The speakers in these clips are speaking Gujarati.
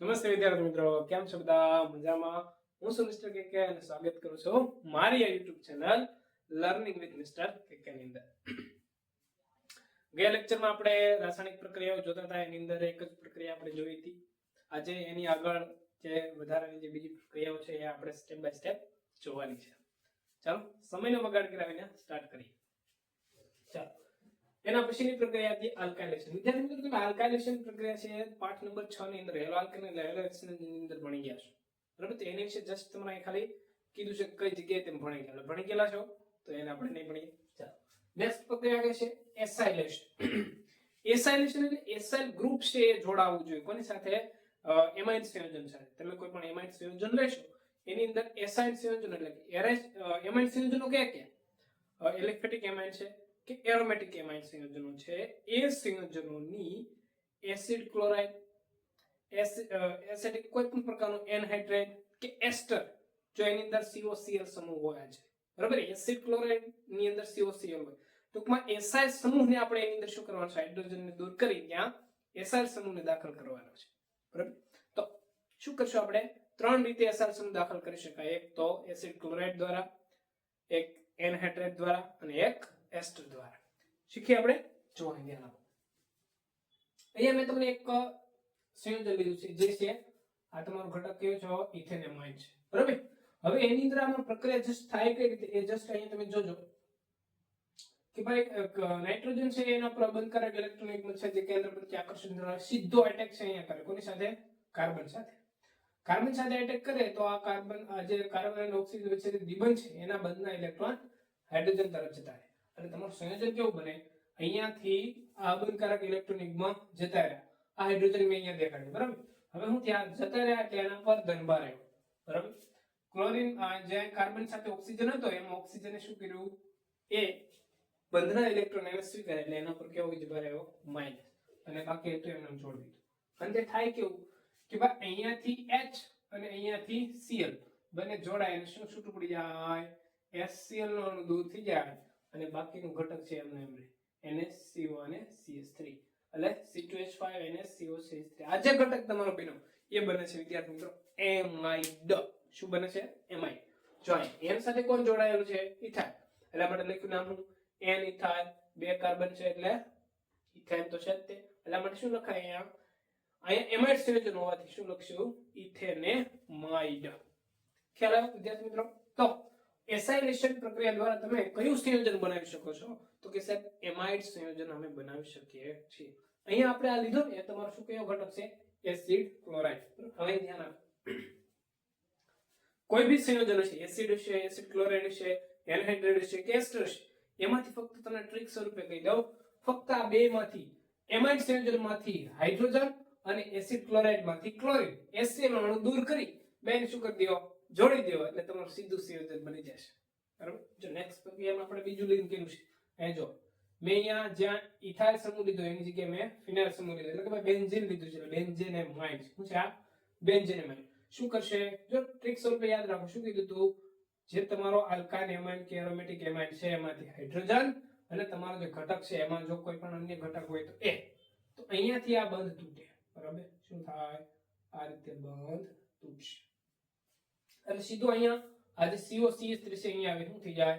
નમસ્તે વિદ્યાર્થી મિત્રો, કેમ છો બધા? મજામાં? હું છું મિસ્ટર કે કે અને સ્વાગત કરું છું મારી આ YouTube channel learning with mister K K ની અંદર. ગયા લેક્ચરમાં આપણે રાસાયણિક પ્રક્રિયાઓ જોતા હતા. એની અંદર એક જ પ્રક્રિયા આપણે જોઈ હતી. આજે એની આગળ જે વધારાની જે બીજી પ્રક્રિયાઓ છે એ આપણે સ્ટેપ બાય સ્ટેપ જોવાની છે. ચાલો, સમયનો બગાડ કરાવીને સ્ટાર્ટ કરીએ. ચાલો. એના પછીની પ્રક્રિયા હતી આલ્કાઇલેશન. વિદ્યાર્થી મિત્રો, તમે આલ્કાઇલેશન પ્રક્રિયા છે પાઠ નંબર 6 ની અંદર, હેલો આલ્કેન અને હેલો ની અંદર ભણી ગયા છો. બરાબર? તો એની વિશે જસ્ટ તમને ખાલી કીધું છે કઈ જગ્યાએ તમે ભણી ગયા ભણી ગયેલા છો? તો એને આપણે નહીં ભણીએ. ચાલો. નેક્સ્ટ પ્રક્રિયા કે છે એસાઇલેશન. એસાઇલેશન એટલે એસાઇલ ગ્રુપ છે એ જોડાવવું જોઈએ. કોની સાથે? એમાઇન સંયોજન સાથે. તમે કોઈ પણ એમાઇન સંયોજન લેશો, એની અંદર એસાઇલ સંયોજન એટલે કે એમાઇન સંયોજનો કયા કયા? એલિફેટિક એમાઇન છે કે એરોમેટિક એમાઇન સંયોજનો છે, એ સંયોજનોની એસિડ ક્લોરાઇડ એસિડિક કોઈ પણ પ્રકારનું એનહાઇડ્રેટ કે એસ્ટર, જો એની અંદર COCl સમૂહ હોય છે બરાબર? એસિડ ક્લોરાઇડની અંદર COCl હોય. ટૂંકમાં એસાઇલ સમૂહને આપણે એની અંદર શું કરવાનું છે? હાઇડ્રોજનને દૂર કરી ત્યાં એસાઇલ સમૂહને દાખલ કરવાનો છે. બરાબર? તો શું કરશું આપણે? ત્રણ રીતે એસાઇલ સમૂહ દાખલ કરી શકાય. એક તો એસિડ ક્લોરાઇડ દ્વારા, એક એનહાઇડ્રેટ દ્વારા અને એક એસ્ટર દ્વારા. શીખીએ આપણે? જોવાની ધ્યાન આપો. અહીંયા મેં તમને એક સંયોજન લીધું છે, જે છે, આ તમારો ઘટક કયો છે? ઇથેનેમાઇન છે. બરાબર? હવે એની અંદર આમાં પ્રક્રિયા જસ્ટ થાય કઈ રીતે? એ જસ્ટ અહીંયા તમે જોજો. કે ભાઈ નાઇટ્રોજન છે એના પર બંધકારક ઇલેક્ટ્રોનિક છે જે કેન્દ્ર પ્રત્યે આકર્ષણ ધરાવે સીધો એટેક છે અહીંયા કરે, કોની સાથે? કાર્બન સાથે. કાર્બન સાથે એટેક કરે તો આ કાર્બન જે કાર્બન અને ઓક્સિજન વચ્ચે દ્વિબંધ છે, એના બંધના ઇલેક્ટ્રોન હાઇડ્રોજન તરફ જતા રહે. અને તમારું સંયોજન કેવું બને? અહીંયાથી આ અબંધકારક ઇલેક્ટ્રોનિકમાં જતા રહ્યા. આ હાઇડ્રોજન મેં અહીંયા દેખાડ્યું, બરાબર? હવે હું ત્યાં જતા રહ્યા એના પર ધનભાર રહ્યો, બરાબર? ક્લોરીન જે કાર્બન સાથે ઓક્સિજન હતો, એમાં ઓક્સિજને શું કર્યું? એ બંધના ઇલેક્ટ્રોન એને સ્વીકારે એટલે એના પર કેવો વીજભાર આવ્યો માઇનસ અને બાકી હતું એમને છોડી દીધું. અને તે થાય કેવું? કે ભાઈ અહીંયાથી H અને અહીંયાથી Cl. બંને જોડાય અને શું છૂટું પડી જાય? HCl નો દૂર થઈ જાય. અને બાકીનું ઘટક છે એમને એમ NH CO અને CS3 એટલે C2H5 NH CO આ જે ઘટક તમારો બન્યો, એ બને છે, વિદ્યાર્થી મિત્રો એમાઇડ શું બને છે? એમાઇડ જો અહીં N સાથે કોણ જોડાયેલું છે? ઇથાઇલ. એટલે આપણે લખ્યું નામ N ઇથાઇલ, બે કાર્બન છે, એટલે ઇથેન તો છે જ તે. એટલે માટે શું લખાય અહીંયા? અહીંયા એમાઇડ સંયોજન હોવાથી શું લખશું? ઇથેનેમાઇડ. ખ્યાલ આવ્યો વિદ્યાર્થી મિત્રો? તો એસાઇલેશન પ્રક્રિયા દ્વારા તમે કયું સંયોજન બનાવી શકો છો? તો કે સાહેબ, એમાઇડ સંયોજન અમે બનાવી શકીએ છીએ. અહીંયા આપણે આ લીધો એ તમારો શું કયો ઘટક છે? Acid chloride. હવે ધ્યાન આપો. કોઈ બી સંયોજન છે એસિડ છે એસિડ ક્લોરાઇડ છે એનહાઇડ્રેટ છે કે એસ્ટર છે એમાંથી ફક્ત તમને ટ્રિક સ્વરૂપે કહી દઉં. ફક્ત આ બે માંથી, એમાઇડ સંયોજનમાંથી હાઇડ્રોજન અને એસિડ ક્લોરાઇડમાંથી ક્લોરીન. એસસીએલ અણુ દૂર કરી, બેન શું કરી દો? જોડી દેવો એટલે તમારું સીધું સંયોજન બની જશે. બરાબર? જો નેક્સ્ટ પ્રક્રિયામાં આપણે બીજું લિંક કર્યું છે. અહીં જો, મેં અહીંયા જ્યાં ઇથાઇલ સમૂહ લીધો, એની જગ્યાએ મેં ફિનાઇલ સમૂહ લીધો. એટલે કે ભાઈ બેન્ઝીન લીધું છે બેન્ઝીન એ માઇન્ડ શું છે આ? બેન્ઝીન માઇન્ડ શું કરશે? જો ટ્રિક સ્વરૂપે યાદ રાખો, શું કીધું તું? જે તમારો આલ્કાઇન એમાઇન કે એરોમેટિક એમાઇન છે, એમાંથી હાઇડ્રોજન અને તમારો જે ઘટક છે, એમાં જો કોઈ પણ અન્ય ઘટક હોય તો એ. તો અહીંયાથી આ બંધ તૂટે. બરાબર? શું થાય? આ રીતે બંધ તૂટશે. એટલે સીધું અહીંયા આ જે CO CS3 છે અહીંયા આવી શું થઈ જાય?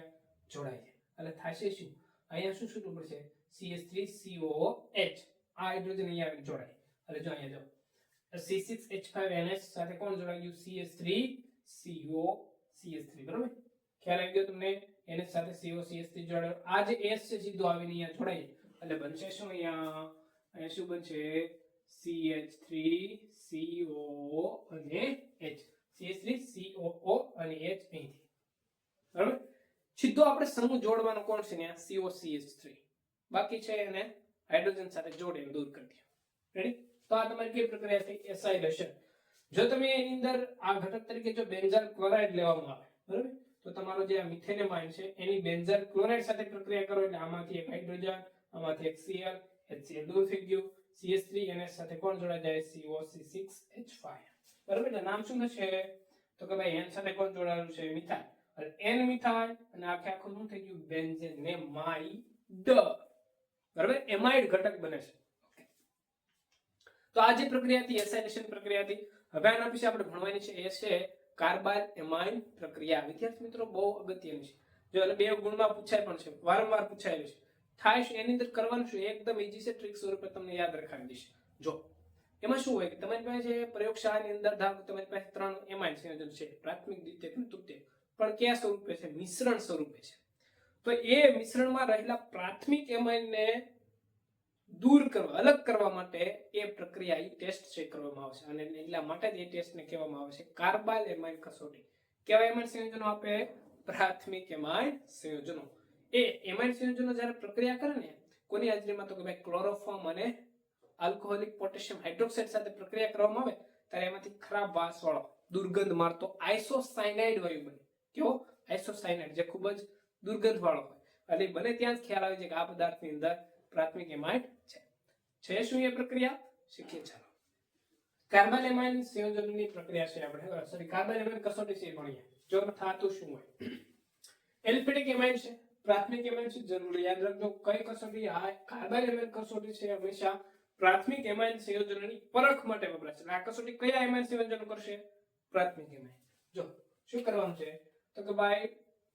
જોડાઈ જાય એટલે થશે શું? અહીંયા શું શું પડશે? CS3COOH આ હાઇડ્રોજન અહીંયા આવીને જોડાય. એટલે જો અહીંયા જો. C6H5NH સાથે કોણ જોડાઈ ગયું? CS3CO CS3 બરાબર? ખ્યાલ આવી ગયો તમને? NH સાથે CO CS3 જોડાયો. આ જે S છે સીધો આવીને અહીંયા જોડાય એટલે બનશે શું અહીંયા? અહીંયા શું બનશે? CH3CO અને H. CH3COO અને H અહીંથી. બરાબર? સીધો આપણે સમૂહ જોડવાનો કોણ છે ને COCH3 બાકી છે એને હાઇડ્રોજન સાથે જોડીને દૂર કરી દો. રેડી તો આ તમારી કઈ પ્રક્રિયા થઈ? એસાઇલેશન જો તમે એની અંદર આ ઘટક તરીકે જો બેન્ઝાઇલ ક્લોરાઇડ લેવામાં આવે, બરાબર? તો તમારો જે આ મિથેનેમાઇન છે, એની બેન્ઝાઇલ ક્લોરાઇડ સાથે પ્રક્રિયા કરો એટલે આમાંથી એક હાઇડ્રોજન, આમાંથી એક Cl HCl દૂર થઈ ગયું. CH3 એને સાથે કોણ જોડાઈ જાય? COC6H5 બરાબર? એટલે નામ શું થશે? તો કે ભાઈ, એન સાથે કોણ જોડાયેલું છે? મિથાઇલ એટલે એન મિથાઇલ અને આખે આખું શું થઈ ગયું? બેન્ઝેનેમાઇડ બરાબર? એમાઇડ ઘટક બને છે. તો આ જે પ્રક્રિયા હતી, એસાઇલેશન પ્રક્રિયા હતી, હવે આના વિશે આપણે ભણવાની છે એ છે કાર્બાઇલ એમાઇન પ્રક્રિયા. વિદ્યાર્થી મિત્રો, બહુ અગત્યની છે. જો અને બે ગુણમાં પૂછાય પણ છે, વારંવાર પૂછાયેલું છે. થાય છે, એની અંદર કરવાનું છે એકદમ ઈઝી છે ટ્રિક સ્વરૂપે તમને યાદ રખાવી દઈશ. જો. એમાં શું હોય કે તમારી પાસે પ્રયોગશાળાની અંદર ધારો કે તમારી પાસે ત્રણ એમાઇન સંયોજન છે, પ્રાથમિક દ્વિતીય અને તૃતીય પણ કયા સ્વરૂપે છે? મિશ્રણ સ્વરૂપે છે. તો એ મિશ્રણમાં રહેલા પ્રાથમિક એમાઇનને દૂર કરવા, અલગ કરવા માટે એ પ્રક્રિયા, એ ટેસ્ટ છે કરવામાં આવશે. અને એટલા માટે જ એ ટેસ્ટને કહેવામાં આવે છે કાર્બાલ એમાઇન કસોટી કેવા એમાઇન સંયોજનો આપે? પ્રાથમિક એમાઇન સંયોજનો. એ એમાઇન સંયોજનો જ્યારે પ્રક્રિયા કરે ને, કોની હાજરીમાં તો કે ભાઈ ક્લોરોફોર્મ અને આલ્કોહોલિક પોટેશિયમ હાઇડ્રોક્સાઇડ સાથે પ્રક્રિયા કરવામાં આવે, ત્યારે એમાંથી ખરાબ વાસવાળો, દુર્ગંધ મારતો આઇસોસાયનાઇડ વાયુ બને. કેવો? આઇસોસાયનાઇડ જે ખૂબ જ દુર્ગંધ વાળો હોય અને બને ત્યાં જ ખ્યાલ આવે છે કે આ પદાર્થની અંદર પ્રાથમિક એમાઇડ છે. છે શું એ પ્રક્રિયા? શીખીએ ચાલો. કાર્બન એમાઇન સંયોજનની પ્રક્રિયા છે આપણે. સોરી કાર્બાલેમાઇન કસોટી છે ભણીએ. જો થતું શું હોય? એલિફેટિક એમાઇન છે. પ્રાથમિક એમાઇન છે. જરૂરી યાદ રાખજો. કઈ કસોટી? આ કાર્બાલેમાઇન કસોટી છે હંમેશા. પ્રાથમિક એમાઇન સંયોજનોની પરખ માટે વપરાય છે. એટલે આ કસોટી કયા એમાઇન સંયોજનો કરશે? પ્રાથમિક એમાઇન. જો, શું કરવાનું છે? તો કે ભાઈ,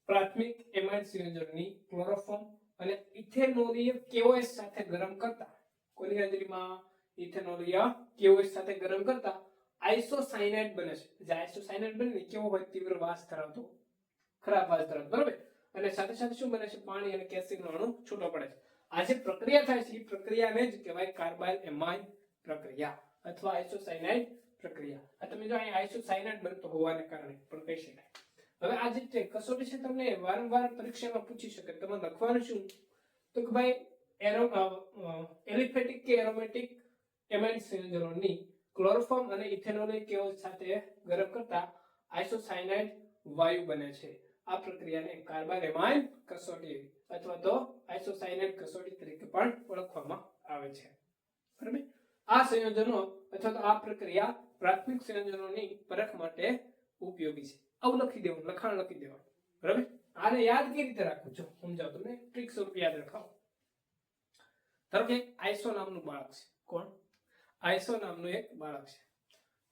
પ્રાથમિક એમાઇન સંયોજનની ક્લોરોફોર્મ અને ઇથેનોલીય કેઓએસ સાથે ગરમ કરતા. કોની હાજરીમાં? ઇથેનોલીય કેઓએસ સાથે ગરમ કરતા. આઇસોસાયનાઇડ બને છે. જે આઇસોસાયનાઇડ બને કેવો હોય તીવ્ર વાસ ધરાવતો? ખરાબ વાસ ધરાવતો. બરાબર? અને સાથે સાથે શું બને છે? પાણી અને કેલ્શિયમનો અણુ છૂટો પડે છે. આ જે પ્રક્રિયા થાય છે, એ પ્રક્રિયાને જ કહેવાય કાર્બાઇલ એમાઇન પ્રક્રિયા અથવા આઇસોસાયનાઇડ પ્રક્રિયા. આ તમે જો અહીં આઇસોસાયનાઇડ બનતો હોવાને કારણે, પણ કહી શકાય. હવે આ જે કસોટી છે, તમને વારંવાર પરીક્ષામાં પૂછી શકે. તમે લખવાનું શું? તો કે ભાઈ, એરો એલિફેટિક કે એરોમેટિક એમાઇન સંયોજનોની ક્લોરોફોર્મ અને ઇથેનોલ કેઓ સાથે ગરમ કરતા આઇસોસાયનાઇડ વાયુ બને છે. આ પ્રક્રિયાને કાર્બન એમાઇન કસોટી અથવા તો આઇસોસાયનાઇડ કસોટી તરીકે પણ ઓળખવામાં આવે છે. બરાબર? આ સંયોજનો અથવા તો આ પ્રક્રિયા પ્રાથમિક સંયોજનોની પરખ માટે ઉપયોગી છે. આવું લખી દેવાનું, લખાણ લખી દેવાનું. બરાબર? આને યાદ કેવી રીતે રાખવું. જો સમજાવ તમને ટ્રીક સ્વરૂપ યાદ રખાવો. ધારો કે આઈસો નામનું બાળક છે. કોણ? આઈસો નામનું એક બાળક છે.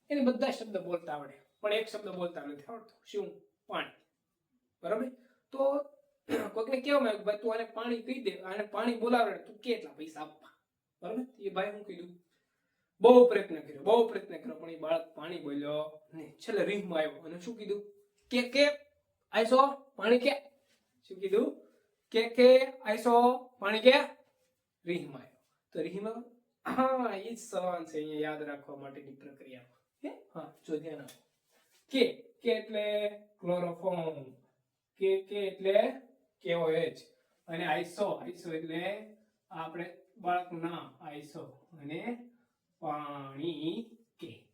એને બધા શબ્દ બોલતા આવડે, પણ એક શબ્દ બોલતા નથી આવડતો. શું? પાણી. બરાબર? તો કહેવામાં આવ્યું કે ભાઈ તું આને પાણી પી દે, આને પાણી બોલાવે તું કેટલા પૈસા આપવા? બરોબર? એ ભાઈ હું કીધું? બહુ પ્રયત્ન કર્યો, બહુ પ્રયત્ન કર્યો, પણ એ બાળક પાણી બોલ્યો ને છેલ્લે રીહમાં આવ્યો. અને શું કીધું? કે કે આઈસો પાણી કે? શું કીધું? કે કે આઈસો પાણી કે? રીહમાં આવ્યો. તો રીહમાં હા એ જ સવાલ છે, અહીંયા યાદ રાખવા માટેની પ્રક્રિયા હે? હા, જો ધ્યાન આપો. કે કે એટલે? ક્લોરોફોર્મ. કે કે એટલે? કેઓએચ અને આઈસો આઈસો એટલે આપણે બાળકનું નામ, આઈસો. અને પાણી કે.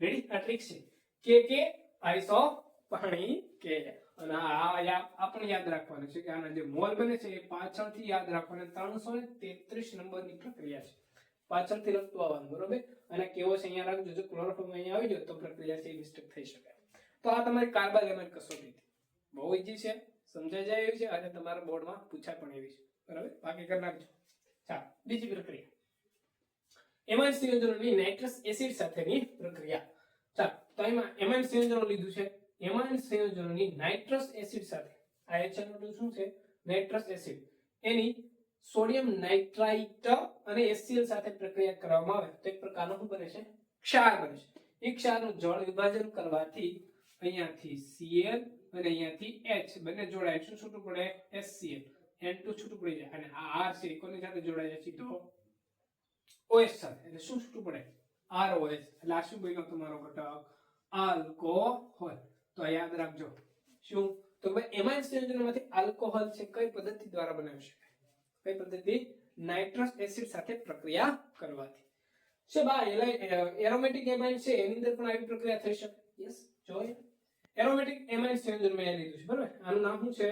રેડી આ ટ્રિક છે. કે કે, આઈસો, પાણી, કે. અને આ આપણે યાદ રાખવાનું છે કે આના જે મોલ બને છે એ પાછળથી યાદ રાખવાનું ત્રણસો તેત્રીસ નંબરની પ્રક્રિયા છે. પાછળથી લખતું આવવાનું, બરોબર? અને કેવો છે અહીંયા રાખજો, જો ક્લોરોફોર્મ અહીંયા આવી જાય તો પ્રક્રિયા છે મિસ્ટેક થઈ શકે. તો આ તમારી કાર્બન એમાઇન કસોટી. બહુ ઈઝી છે. સમજાઈ જાય એવી છે અને તમારા બોર્ડમાં પૂછાય પણ એવી છે. બરાબર? બાકી કરી નાખજો. ચાલો, બીજી પ્રક્રિયા. એમાં સંયોજનોની નાઇટ્રસ એસિડ સાથેની પ્રક્રિયા. ચાલો, તો એમાં એમાઇન સંયોજનો લીધું છે. એમાઇન સંયોજનોની નાઇટ્રસ એસિડ સાથે. આ HNO2 શું છે? નાઇટ્રસ એસિડ એની સોડિયમ નાઇટ્રાઇટ અને HCl સાથે પ્રક્રિયા કરવામાં આવે. તો એક પ્રકારનો શું બને છે? ક્ષાર બને છે. એ ક્ષારનું જળ વિભાજન કરવાથી અહીંયાથી Cl અને અહીંયાથી H, બંને જોડાય શું છૂટું પડે HCl N2 છૂટું પડી જાય. અને આ R છે કોની સાથે જોડાય છે? સીધો OH સાથે. એટલે શું છૂટું પડે? ROH એટલે આ શું બન્યો તમારો ઘટક? આલ્કોહોલ. તો યાદ રાખજો. શું? તો ભાઈ એમાઇન સંયોજનોમાંથી આલ્કોહોલ છે, કઈ પદ્ધતિ દ્વારા બનાવી શકાય? કઈ પદ્ધતિ? નાઇટ્રસ એસિડ સાથે પ્રક્રિયા કરવાથી. છે બા એરોમેટિક એમાઇન છે? એની અંદર પણ આવી પ્રક્રિયા થઈ શકે? યસ જોઈએ એરોમેટિક એમાઇન સંયોજન મેં લીધું છે, બરાબર? આનું નામ શું છે?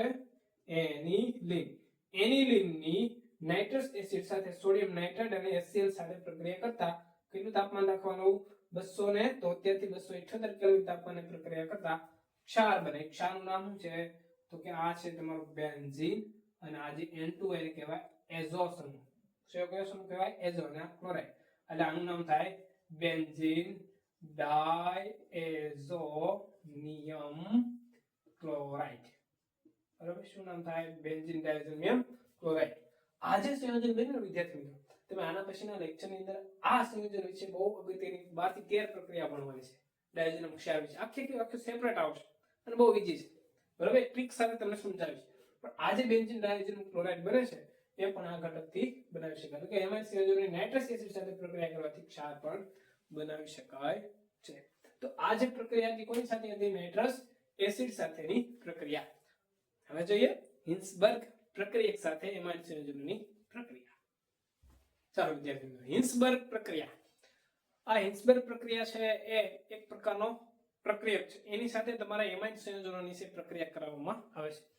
એનિલિન. એનિલિનની નાઇટ્રસ એસિડ સાથે સોડિયમ નાઇટ્રેટ અને HCl સાથે પ્રક્રિયા કરતા કેટલું તાપમાન રાખવાનું? બસો ને તોતેરથી બસો ઇઠ્યોતેર કેલ્વિન તાપમાને પ્રક્રિયા કરતા ક્ષાર બને. ક્ષારનું નામ શું છે? તો કે આ છે તમારું બેન્ઝીન અને આ જે N2 એને કહેવાય એઝોસન શું કહેવાય? એઝો અને ક્લોરાઇડ. એટલે આનું નામ થાય બેન્ઝીન ડાયઝોનિયમ ક્લોરાઇડ બરાબર શું નામ થાય બેન્ઝીન ડાયઝોનિયમ ક્લોરાઇડ આ જે સંયોજન બન્યું વિદ્યાર્થી મિત્રો તમે આના પછીના લેક્ચરની અંદર આ સંયોજન વિશે બહુ અગત્યની બાર તેર પ્રક્રિયા ભણવાની છે ડાયઝોનિયમ ક્ષાર વિશે આખી કે આખું સેપરેટ આવશે અને બહુ ઈઝી છે બરાબર ટ્રીક સાથે તમને સમજાવીશ પણ આ જે બેન્ઝિન ડાયઝોનિયમ ક્લોરાઇડ બને છે એ પણ આ ઘટકથી બનાવી શકાય કે એમાં સંયોજનની નાઇટ્રસ એસિડ સાથે પ્રક્રિયા કરવાથી ક્ષાર પણ બનાવી શકાય છે. તો આ જે પ્રક્રિયા હતી, કોની સાથે હતી? નાઇટ્રસ એસિડ સાથેની પ્રક્રિયા. હવે જોઈએ હિન્સબર્ગ પ્રક્રિયક સાથે એમાઇન સંયોજનોની પ્રક્રિયા. ચાલો વિદ્યાર્થી મિત્રો હિન્સબર્ગ પ્રક્રિયા. આ હિન્સબર્ગ પ્રક્રિયા છે એ એક પ્રકારનો પ્રક્રિયક છે. એની સાથે તમારા એમાઇન સંયોજનોની છે, પ્રક્રિયા કરાવવામાં આવે છે.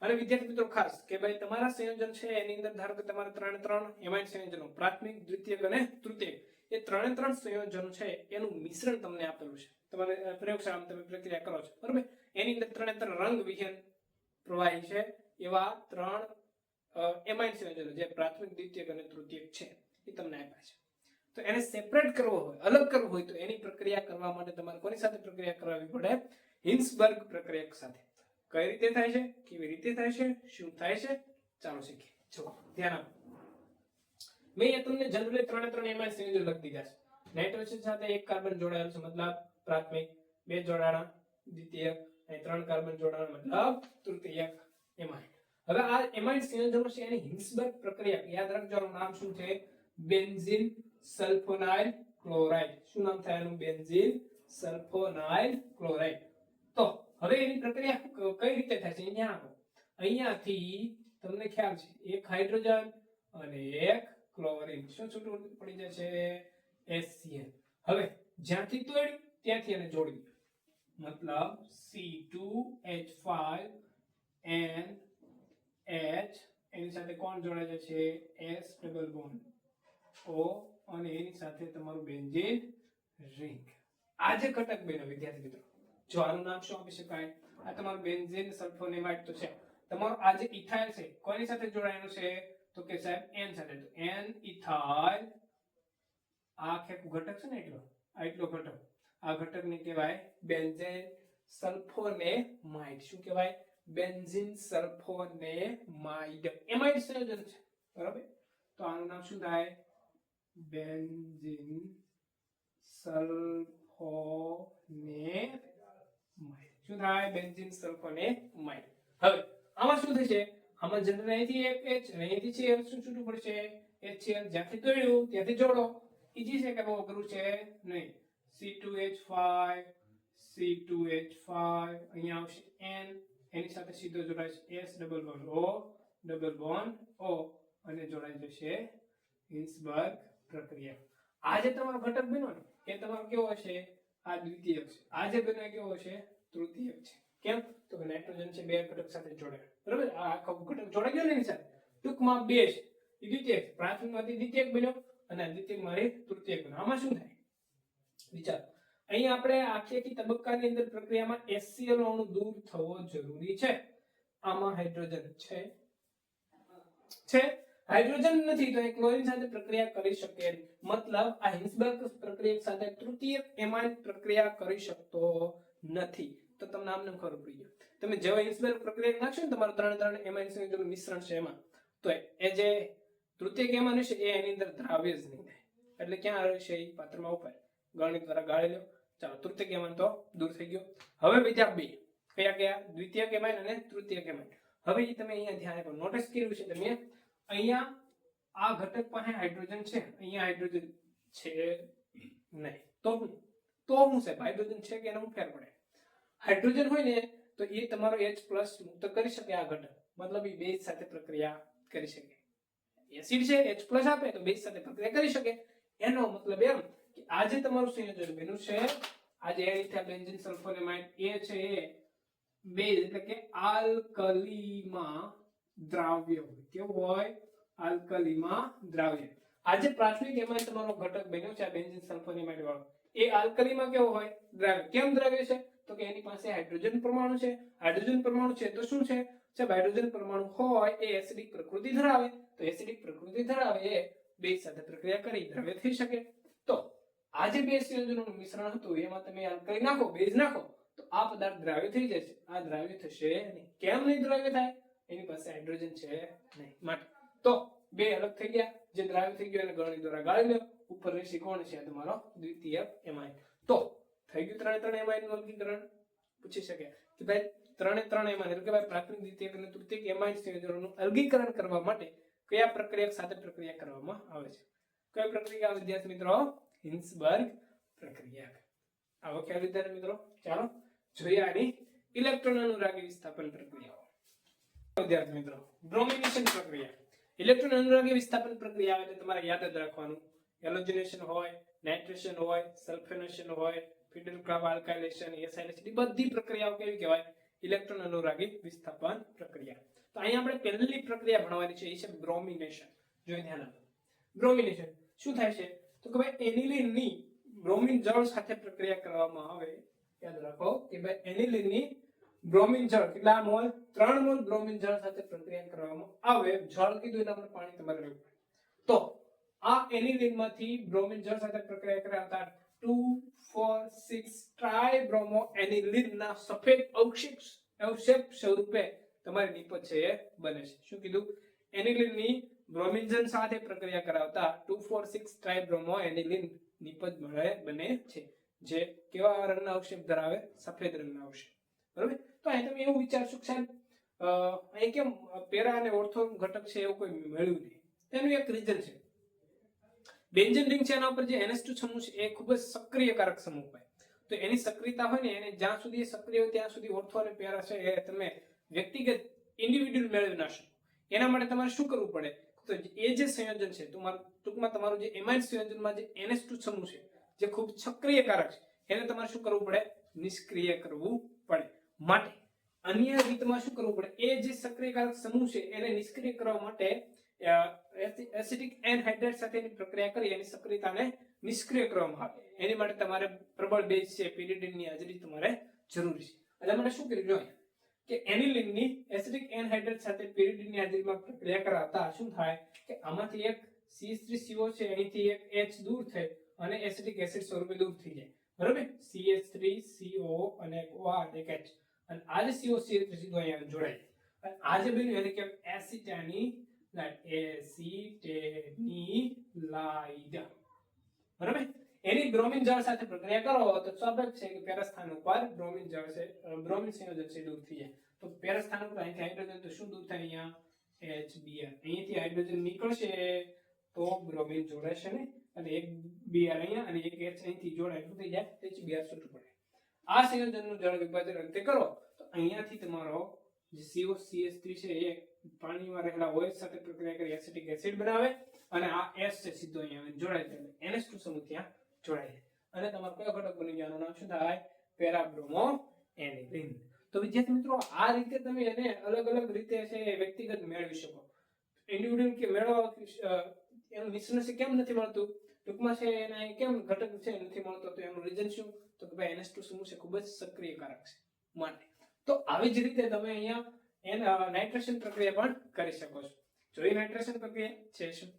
અને વિદ્યાર્થી મિત્રો, ખાસ કે ભાઈ તમારા સંયોજન છે, એની અંદર ધારો કે તમારે ત્રણ ત્રણ એમાઇન સંયોજનો, પ્રાથમિક, દ્વિતીયક અને તૃતીયક. એ ત્રણે ત્રણ સંયોજનો છે, એનું મિશ્રણ તમને આપેલું છે. તમારે પ્રયોગશાળામાં તમે પ્રક્રિયા કરો છો. બરોબર? એની અંદર ત્રણે ત્રણ રંગ વિહીન પ્રવાહી છે. એવા ત્રણ એમાઇન સંયોજનો જે પ્રાથમિક, દ્વિતીયક અને તૃતીયક છે, એ તમને આપ્યા છે. તો એને સેપરેટ કરવો હોય, અલગ કરવો હોય, તો એની પ્રક્રિયા કરવા માટે તમારે કોની સાથે પ્રક્રિયા કરાવવી પડે? હિન્સબર્ગ પ્રક્રિયક સાથે. કઈ રીતે થાય છે? કેવી રીતે થાય છે? શું થાય છે? ચાલો શીખીએ. જો ધ્યાન આપો. મેં તમને જનરલી ત્રણે ત્રણ એમાં સંયોજન લખી દીધા છે. નાઇટ્રોજન સાથે એક કાર્બન જોડાયેલું છે, મતલબ પ્રાથમિક, બે જોડાણા દ્વિતીયક અને ત્રણ કાર્બન જોડાણ, મતલબ તૃતીયક એમાઇન. હવે આ એમાઇન સંયોજનો છે એની હિન્સબર્ગ પ્રક્રિયા. યાદ રાખજો, આનું નામ શું છે? Benzene sulfonyl chloride. શું નામ થાય એનું? Benzene sulfonyl chloride. તો હવે એની પ્રક્રિયા કઈ રીતે થાય છે? અહીંયા આવો. અહીંયાથી તમને ખ્યાલ છે, એક હાઇડ્રોજન અને એક ક્લોરીન શું છૂટું પડી જશે? HCl હવે, જ્યાંથી તોડ્યું, ત્યાંથી એને જોડી દો. મતલબ C2H5 H એની સાથે કોણ જોડાય છે? S ડબલ બોન્ડ O અને એની સાથે તમારું બેન્ઝીન રિંગ. આ જે ઘટક બન્યો, વિદ્યાર્થી મિત્રો, જો આનું નામ શું આપી શકાય? આ તમારું બેન્ઝીન સલ્ફોનેમાઇડ તો છે. તમારું આ જે ઇથાઇલ છે, કોની સાથે જોડાયેલું છે? તો કે સાહેબ એન સાથે. તો એન ઇથાઇલ આ આખે ઘટક છે ને એટલો? આ એટલો ઘટક. આ ઘટકને કહેવાય બેન્ઝીન સલ્ફોનેમાઇડ. શું કહેવાય? Benzene sulphonamide. એમાઇડ સંયોજન છે. બરાબર? તો આનું નામ શું થાય? Benzene sulphonamide. શું થાય? Benzene sulphonamide. હવે, આમાં શું થશે? આમાં જનરલ અહીંથી એક એચ અને અહીંથી છે, શું છૂટું પડશે? HCl જ્યાંથી તોડ્યું ત્યાંથી જોડો. ઈજી છે કે બહુ અઘરું છે? નહીં. C2H5 C2H5 અહીંયા આવશે એન એની સાથે સીધો જોડાય S double bond O double bond O અને જોડાઈ જશે હિન્સબર્ગ પ્રક્રિયા. આ જે તમારો ઘટક બન્યો ને, એ તમારો કેવો હશે? આ દ્વિતીયક છે. આ જે બન્યો કેવો હશે? તૃતીયક છે. કેમ? તો કે નાઇટ્રોજન છે બે ઘટક સાથે જોડાય બરાબર? આ આખો ઘટક જોડાઈ ગયો ને એની ટૂંકમાં બે છે. એ પ્રાથમિકમાંથી દ્વિતીયક બન્યો અને આ દ્વિતીયક મારી તૃતીયક બન્યો. આમાં શું થાય? વિચાર. અહીં આપણે આખી આખી તબક્કાની અંદર પ્રક્રિયામાં HCl અણુ દૂર થવો જરૂરી છે. આમાં હાઇડ્રોજન છે. છે? હાઇડ્રોજન નથી તો એ ક્લોરીન સાથે પ્રક્રિયા કરી શકે મતલબ આ હિન્સબર્ગ પ્રક્રિયા સાથે તૃતીયક એમાઇન પ્રક્રિયા કરી શકતો નથી. તો તમને આમને ખબર પડી ગયો. તમે જેવા હિન્સબર્ગ પ્રક્રિયા નાખશો ને તમારું ત્રણ ત્રણ એમાઇન સંયોજનનું મિશ્રણ છે એમાં. તો એ જે તૃતીય એમાઇન છે એ એની અંદર દ્રાવ્ય જ નહીં થાય. એટલે ક્યાં રહેશે એ પાત્રમાં ઉપર ગણિત દ્વારા ગાળી લો. ચાલો તૃતીયક એમાઇન તો દૂર થઈ ગયો. હવે બીજા બે. કયા કયા? દ્વિતીય એમાઇન અને તૃતીય એમાઇન હવે એ તમે અહીંયા ધ્યાન આપો. નોટિસ કર્યું છે તમે. અહીંયા આ ઘટક પાસે હાઇડ્રોજન છે. અહીંયા હાઇડ્રોજન છે નહીં. તો તો હું છે હાઇડ્રોજન છે કે એનો ફેર પડે? હાઇડ્રોજન હોય ને, તો એ તમારો એચ પ્લસ મુક્ત કરી શકે આ ઘટક મતલબ એ બેઝ સાથે પ્રક્રિયા કરી શકે. એસિડ છે એચ પ્લસ આપે, તો બેઝ સાથે પ્રક્રિયા કરી શકે. એનો મતલબ એમ કે આ જે તમારું સંયોજન બન્યું છે આ જે એરિથા બેન્ઝીન સલ્ફોનેમાઇડ એ છે, એ બેઝ એટલે કે આલ્કલીમાં દ્રાવ્ય હોય. કેવું હોય? આલ્કલીમાં દ્રાવ્ય. આજે પ્રાથમિક એમાં તમારો ઘટક બન્યો છે, આ બેન્ઝીન સલ્ફોનેમાઇડ વાળો. એ આલ્કલીમાં કેવો હોય? દ્રાવ્ય. કેમ દ્રાવ્ય છે? તો કે એની પાસે હાઇડ્રોજન પરમાણુ છે. હાઇડ્રોજન પરમાણુ છે તો શું છે? જે હાઇડ્રોજન પરમાણુ હોય, એ એસિડિક પ્રકૃતિ ધરાવે. તો એસિડિક પ્રકૃતિ ધરાવે એ બેઝ સાથે પ્રક્રિયા કરી દ્રવ્ય થઈ શકે. તો આ જે બે સંયોજનોનું મિશ્રણ હતું, એમાં તમે આલ્કલી નાખો બેઝ નાખો. તો આ પદાર્થ દ્રાવ્ય થઈ જશે. આ દ્રાવ્ય થશે નહીં કેમ નહીં દ્રાવ્ય થાય? એની પાસે હાઇડ્રોજન છે નહીં. માટે તો બે અલગ થઈ ગયા. જે દ્રાવ્ય થઈ ગયો એને ગળણી દ્વારા ગાળી લો. ઉપર રહેશે કોણ છે તમારો દ્વિતીય એમાઇન. તો થઈ ગયું ત્રણે ત્રણ એમાઇનનું વર્ગીકરણ પૂછી શકે. કે ભાઈ, ત્રણે ત્રણ એમાં એટલે કે ભાઈ પ્રાથમિક દ્વિતીયક અને તૃતીયક એમાઇન સંયોજનોનું અલગીકરણ કરવા માટે કયા પ્રક્રિયા, સાથે પ્રક્રિયા કરવામાં આવે છે? કઈ પ્રક્રિયા વિદ્યાર્થી મિત્રો? હિન્સબર્ગ પ્રક્રિયા. આવો ખ્યાલ વિદ્યાર્થી મિત્રો? ચાલો, જોઈએ આની ઇલેક્ટ્રોન અનુરાગી વિસ્થાપન પ્રક્રિયાઓ. વિદ્યાર્થી મિત્રો, બ્રોમિનેશન પ્રક્રિયા. ઇલેક્ટ્રોન અનુરાગી વિસ્થાપન પ્રક્રિયા તો તમારે યાદ જ રાખવાનું. હેલોજનેશન હોય, નાઇટ્રેશન હોય, સલ્ફેનેશન હોય ફિડલ ક્લબ આલ્કાઇલેશન એસાઇલેશન એ બધી પ્રક્રિયાઓ કેવી કહેવાય? ઇલેક્ટ્રોન અનુરાગી વિસ્થાપન પ્રક્રિયા. તો અહીંયા આપણે પહેલી પ્રક્રિયા ભણવાની છે, એ છે બ્રોમિનેશન. જો ધ્યાન આપો. બ્રોમિનેશન. શું થાય છે? તો કે ભાઈ એનિલિનની બ્રોમિન જળ સાથે પ્રક્રિયા કરવામાં આવે, યાદ રાખો કે ભાઈ એનિલિનની બ્રોમિન જળ, કેટલા મોલ? ત્રણ મોલ બ્રોમિન જળ સાથે પ્રક્રિયા કરવામાં આવે. જળ કીધું એટલે આપણે પાણી તમારે લેવું પડે. તો આ એનિલિનમાંથી બ્રોમિન જળ સાથે પ્રક્રિયા કરાવતા two four six tri bromo એનિલિનના સફેદ અવક્ષેપ અવક્ષેપ સ્વરૂપે તમારી નિપજ છે એ બને છે. શું કીધું? એનિલિનની બ્રોમિન જળ સાથે પ્રક્રિયા કરાવતા two four six tri bromo aniline નિપજ મળે, બને છે. જે કેવા રંગના અવક્ષેપ ધરાવે? સફેદ રંગના અવશેપ બરોબર? તો અહીં તમે એવું વિચારશો કે સાહેબ અહીં કેમ પેરા અને ઓર્થો ઘટક છે એવું કોઈ મળ્યું નહીં. તેનું એક રીઝન છે. બેન્ઝિન રિંગ છે એના ઉપર જે NH2 સમૂહ છે, એ ખૂબ જ સક્રિયકારક સમૂહ હોય. તો એની સક્રિયતા હોય ને, એને જ્યાં સુધી એ સક્રિય હોય ત્યાં સુધી ઓર્થો અને પેરા છે એ તમે વ્યક્તિગત ઇન્ડિવિડ્યુઅલ મેળવી ના શકો. એના માટે તમારે શું કરવું પડે? તો એ જે સંયોજન છે તમારું ટૂંકમાં તમારું જે એમાઇન સંયોજનમાં જે NH2 સમૂહ છે, જે ખૂબ સક્રિયકારક છે, એને તમારે શું કરવું પડે? નિષ્ક્રિય કરવું પડે. માટે અન્ય રીતમાં શું કરવું પડે? એ જે સક્રિયકારક સમૂહ છે, એને નિષ્ક્રિય કરવા માટે એસિડિક એનહાઇડ્રેટ સાથેની પ્રક્રિયા કરી એની સક્રિયતાને નિષ્ક્રિય કરવામાં આવે. એની માટે તમારે પ્રબળ બેઝ છે pyridine હાજરી તમારે જરૂરી છે. એટલે મને શું કર્યું જોઈએ કે એનિલિનની એસિડિક એનહાઇડ્રેટ સાથે pyridine હાજરીમાં પ્રક્રિયા કરાતા શું થાય? કે આમાંથી એક સી થ્રી સીઓ છે, અહીંથી એક એચ દૂર થઈ અને એસિડિક એસિડ સ્વરૂપે દૂર થઈ જાય. બરોબર? સી એચ થ્રી, સીઓ અને એક એચ. અને આ જે CO CH3 સીધો અહીંયા જોડાય અને આ જે બન્યું એને કે એસિટાની એસિટેનીલાઇડ બરાબર? એની બ્રોમિન જળ સાથે પ્રક્રિયા કરો, તો સ્વાભાવિક છે કે પેરસ્થાન ઉપર બ્રોમિન જળ છે બ્રોમિન સંયોજન છે દૂર થઈ જાય. તો પેરસ્થાન ઉપર અહીંથી હાઇડ્રોજન તો શું દૂર થાય અહીંયા? HBr અહીંથી હાઇડ્રોજન નીકળશે તો બ્રોમિન જોડાશે ને? અને એક બીઆર અહીંયા અને એક એચ અહીંથી જોડાય, શું થઈ જાય? HBr છૂટું પડે. આ સંયોજનનું જળ વિભાજન અંતે કરો. તો અહીંયાથી તમારો જે COCH3 છે, એ પાણીમાં રહેલા OH સાથે પ્રક્રિયા કરી એસિટિક એસિડ બનાવે અને આ એસ છે સીધો અહીંયા જોડાય છે. એનએસ ટુ સમૂહ ત્યાં જોડાય છે. અને તમારો કયો ઘટક બની ગયો? નામ શું થાય? Parabromo aniline. તો વિદ્યાર્થી મિત્રો, આ રીતે તમે એને અલગ અલગ રીતે છે વ્યક્તિગત મેળવી શકો. ઇન્ડિવિડ્યુઅલ કે મેળવવા એનું મિશ્રણ છે કેમ નથી મળતું? ટૂંકમાં છે એના કેમ ઘટક છે નથી મળતો? તો એનું રીઝન શું? તો કે ભાઈ NH2 સમૂહ છે, ખૂબ જ સક્રિયકારક છે, માટે. તો આવી જ રીતે તમે અહીંયા એન નાઇટ્રેશન પ્રક્રિયા પણ કરી શકો છો. જોઈ નાઇટ્રેશન પ્રક્રિયા છે શું?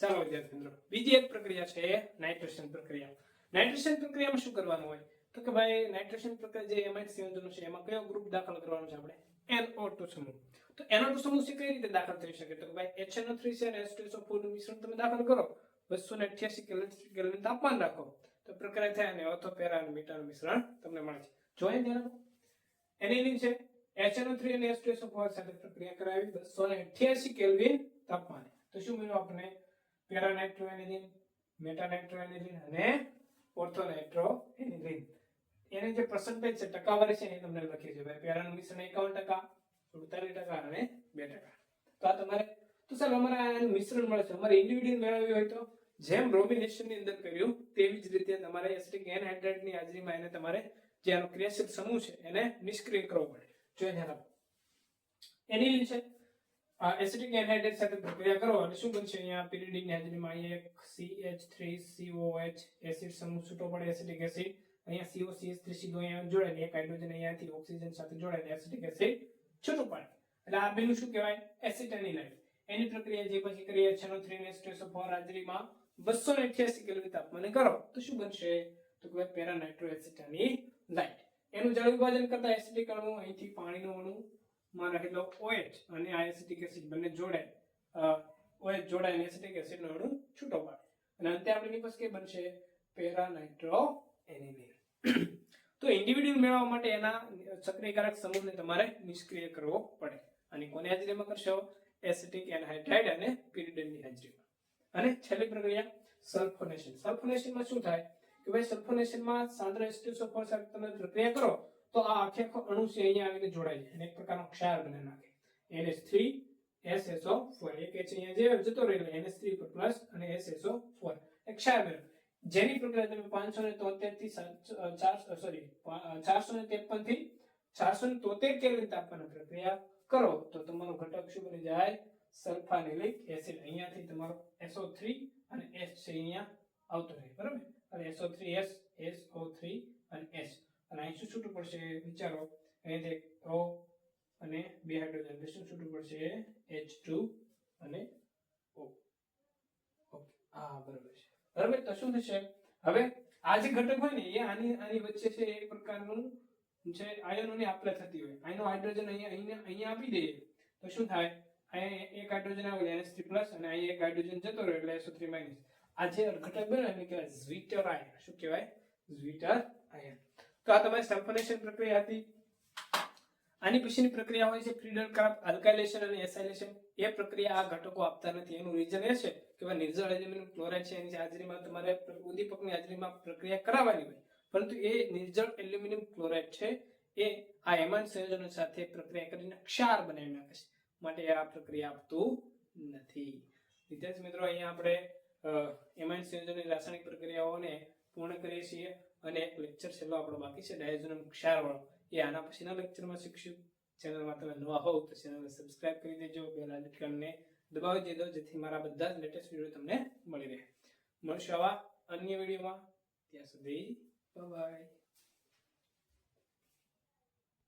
ચાલો, વિદ્યાર્થી મિત્રો, બીજી એક પ્રક્રિયા છે નાઇટ્રેશન પ્રક્રિયા. નાઇટ્રેશન પ્રક્રિયામાં શું કરવાનું હોય? તો કે ભાઈ નાઇટ્રેશન પ્રક્રિયા જે એમાઇડ સંયોજનો છે, એમાં કયો ગ્રુપ દાખલ કરવાનો છે આપણે? NO2 સમૂહ. તો NO2 સમૂહ છે કઈ રીતે દાખલ થઈ શકે? તો કે ભાઈ HNO3 છે અને H2SO4 નું મિશ્રણ તમે દાખલ કરો. 288 કેલ્વિન કેલ્વિન તાપમાન રાખો. તો પ્રક્રિયા થાય અને ઓથો પેરા અને મીઠાનું મિશ્રણ તમને મળે છે. જોઈએ ધ્યાન એનિલિન છે HNO3 અને H2SO4 સાથે પ્રક્રિયા કરાવી 288 કેલ્વિન તાપમાને. તો શું મળ્યું આપણે પેરાનાઇટ્રોએનિલિન, મેટાનાઇટ્રોએનિલિન અને ઓર્થોનાઇટ્રોએનિલિન. એની જે પર્સન્ટેજ છે, ટકાવારી છે એ તમને લખી છે ભાઈ પેરાનું મિશ્રણ 51% 47% અને 2% તો આ તમારે તો સર અમારે આનું મિશ્રણ મળે છે. અમારે ઇન્ડિવિડ્યુઅલ મેળવ્યું હોય તો જેમ બ્રોમિનેશનની અંદર કર્યું, તેવી જ રીતે તમારે એસિટિક એનહાઇડ્રેટની હાજરીમાં એને તમારે જે આનો ક્રિયાશીલ સમૂહ છે, એને નિષ્ક્રિય કરવો પડે. જો ધ્યાન આપો એનિલિન છે, આ એસિટિક એનહાઇડ્રેટ સાથે પ્રક્રિયા કરો અને શું બનશે અહીંયા? pyridine હાજરીમાં અહીંયા એક CH3COH એસિડ સમૂહ છૂટો પડે, એસિટિક એસિડ. અહીંયા COCH3 સીધો અહીંયા જોડાય એક હાઇડ્રોજન અહીંયાથી ઓક્સિજન સાથે જોડાય ને એસિટિક એસિડ છૂટું પડે. એટલે આ બેનું શું કહેવાય? એસિટાનિલાઇડ એની પ્રક્રિયા જે પછી કરીએ HNO3 ને H2SO4 હાજરીમાં બસો ને અઠ્યાસી કેલ્વિન તાપમાને કરો. તો શું બનશે? તો કે પેરા નાઇટ્રોએસિટાની લાઇટ. એનું જળ વિભાજન કરતા એસિડિક અણુ અહીંથી પાણીનો અણુ માં રહેલો ઓએચ અને આ એસિટિક એસિડ બંને જોડાય ઓએચ જોડાય અને એસિટિક એસિડનો અણુ છૂટો પાડે. અને અંતે આપણી નિપજ કે બનશે? પેરા નાઇટ્રો તો ઇન્ડિવિડ્યુઅલ મેળવવા માટે એના સક્રિયકારક સમૂહને તમારે નિષ્ક્રિય કરવો પડે. અને કોની હાજરીમાં કરશો? એસિટિક એનહાઇડ્રાઇડ અને pyridine ની હાજરીમાં. અને છેલ્લી પ્રક્રિયા સલ્ફોનેશન. સલ્ફોનેશનમાં શું થાય? કે ભાઈ સલ્ફોનેશનમાં સાંદ્ર H2SO4 સાથે તમે પ્રક્રિયા કરો, તો આ આખે આખો અણુ છે અહીંયા આવીને જોડાય છે અને એક પ્રકારનો ક્ષાર બને નાખે. NH3 SSO4 એક એચ અહીંયા જે જતો રહેલો NH3 પર પ્લસ અને SSO4 એક ક્ષાર બન્યો. જેની પ્રક્રિયા તમે 573 થી ચાર સોરી ચારસો ને ત્રેપનથી ચારસો ને તોતેર કેલ્વિન તાપમાન પ્રક્રિયા કરો, તો તમારો ઘટક શું બની જાય? Sulfanilic acid. અહીંયાથી તમારો SO3 અને એસ છે અહીંયા. આવતો રહે, બરાબર? અને SO3S SO3 અને S. અને અહીં શું છૂટું પડશે, વિચારો. અહીં એક O અને બે હાઇડ્રોજન શું છૂટું પડશે? H2 અને O. ઓકે આ બરાબર છે. બરાબર? તો શું થશે? હવે આ જે ઘટક હોય ને, એ આની આની વચ્ચે છે એક પ્રકારનું છે આયનોની આપલે થતી હોય. આયનો હાઇડ્રોજન અહીંયા અહીંયા અહીંયા આપી દઈએ. તો શું થાય? અહીંયા એક હાઇડ્રોજન આવે NH3+ અને અહીંયા એક હાઇડ્રોજન જતો રહ્યો, એટલે SO3- આ જે ઘટક બને એને કહેવાય ઝ્વિટર આયન શું કહેવાય? ઝ્વિટર આયન તો આ તમારી સલ્ફોનેશન પ્રક્રિયા હતી. આની પછીની પ્રક્રિયા હોય છે ફ્રીડર ક્રાફ્ટ અલ્કાઇલેશન અને એસાઇલેશન એ પ્રક્રિયા આ ઘટકો આપતા નથી. એનું રીઝન એ છે કે ભાઈ નિર્જળ એલ્યુમિનિયમ ક્લોરાઇડ છે એની હાજરીમાં તમારે ઉદ્દીપકની હાજરીમાં પ્રક્રિયા કરાવવાની હોય. પરંતુ એ નિર્જળ એલ્યુમિનિયમ ક્લોરાઇડ છે. એ આ એમાઇન સંયોજનો સાથે પ્રક્રિયા કરીને ક્ષાર બનાવી નાખે છે. માટે આ પ્રક્રિયા આપતું નથી. વિદ્યાર્થી મિત્રો, અહીંયા આપણે એમાઇન સંયોજનની રાસાયણિક પ્રક્રિયાઓને પૂર્ણ કરીએ છીએ અને એક લેક્ચર છેલ્લો આપણો બાકી છે ડાયઝોનમ ક્ષારવાળો એ આના પછીના લેક્ચરમાં શીખશું. ચેનલમાં તમે નવા હોવ તો ચેનલને સબસ્ક્રાઇબ કરી દેજો બેલ આઇકનને દબાવી દેજો, જેથી મારા બધા જ લેટેસ્ટ વીડિયો તમને મળી રહે. મળશું આવા અન્ય વિડીયોમાં ત્યાં સુધી બાય